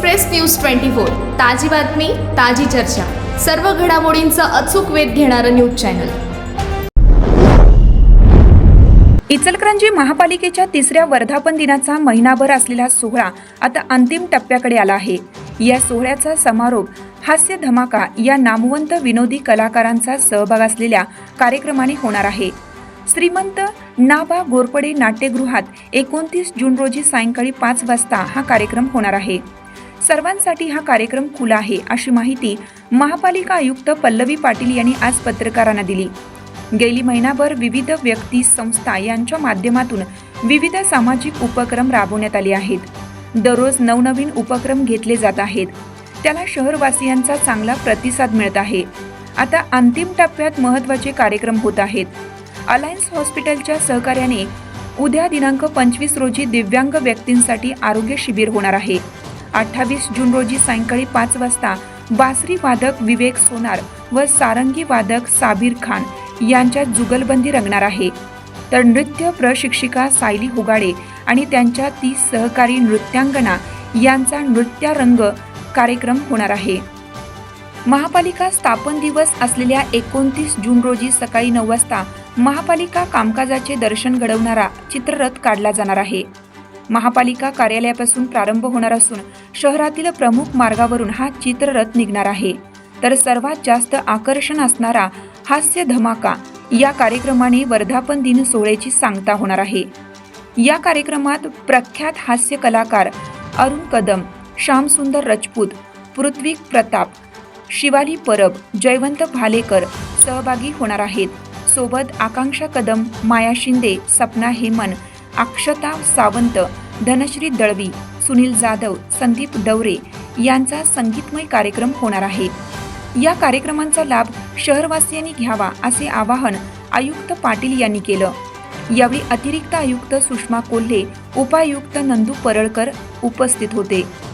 Express news twenty four. ताजी बातमी ताजी चर्चा. सर्व घडामोडींचा अचूक वेध घेणारं न्यूज चॅनल. इचलकरंजी महापालिकेच्या तिसऱ्या वर्धापन दिनाचा महिनाभर असलेला सोहळा आता अंतिम टप्प्याकडे आला आहे. या सोहळ्याचा समारोप हास्य धमाका या नामवंत विनोदी कलाकारांचा सहभाग असलेल्या कार्यक्रमाने होणार आहे. श्रीमंत नाबा गोरपडे नाट्यगृहात एकोणतीस जून रोजी सायंकाळी पाच वाजता हा कार्यक्रम होणार आहे. सर्वांसाठी हा कार्यक्रम खुला आहे अशी माहिती महापालिका आयुक्त पल्लवी पाटील यांनी आज पत्रकारांना दिली. गेली महिनाभर विविध व्यक्ती संस्था यांच्या माध्यमातून विविध सामाजिक उपक्रम राबवण्यात आले आहेत. दररोज नवनवीन उपक्रम घेतले जात आहेत. त्याला शहरवासियांचा चांगला प्रतिसाद मिळत आहे. आता अंतिम टप्प्यात महत्त्वाचे कार्यक्रम होत आहेत. अलायन्स हॉस्पिटलच्या सहकार्याने उद्या दिनांक पंचवीस रोजी दिव्यांग व्यक्तींसाठी आरोग्य शिबिर होणार आहे. अठ्ठावीस जून रोजी सायंकाळी पाच वाजता बासरी वादक विवेक सोनार व सारंगी वादक साबीर खान यांच्यात जुगलबंदी रंगणार आहे. तर नृत्य प्रशिक्षिका सायली हुगाडे आणि त्यांच्या ती सहकारी नृत्यांगना यांचा नृत्यारंग कार्यक्रम होणार आहे. महापालिका स्थापन दिवस असलेल्या एकोणतीस जून रोजी सकाळी नऊ वाजता महापालिका कामकाजाचे दर्शन घडवणारा चित्ररथ काढला जाणार आहे. महापालिका कार्यालयापासून प्रारंभ होणार असून शहरातील प्रमुख मार्गावरून हा चित्ररथ निघणार आहे. तर सर्वात जास्त आकर्षण असणारा हास्य धमाका या कार्यक्रमाने वर्धापन दिन सोहळ्याची सांगता होणार आहे. या कार्यक्रमात प्रख्यात हास्य कलाकार अरुण कदम श्यामसुंदर राजपूत पृथ्वी प्रताप शिवाली परब जयवंत भालेकर सहभागी होणार आहेत. सोबत आकांक्षा कदम माया शिंदे सपना हेमन अक्षता सावंत धनश्री दळवी सुनील जाधव संदीप दवरे यांचा संगीतमय कार्यक्रम होणार आहे. या कार्यक्रमांचा लाभ शहरवासियांनी घ्यावा असे आवाहन आयुक्त पाटील यांनी केलं. यावेळी अतिरिक्त आयुक्त सुषमा कोल्हे उपायुक्त नंदू परळकर उपस्थित होते.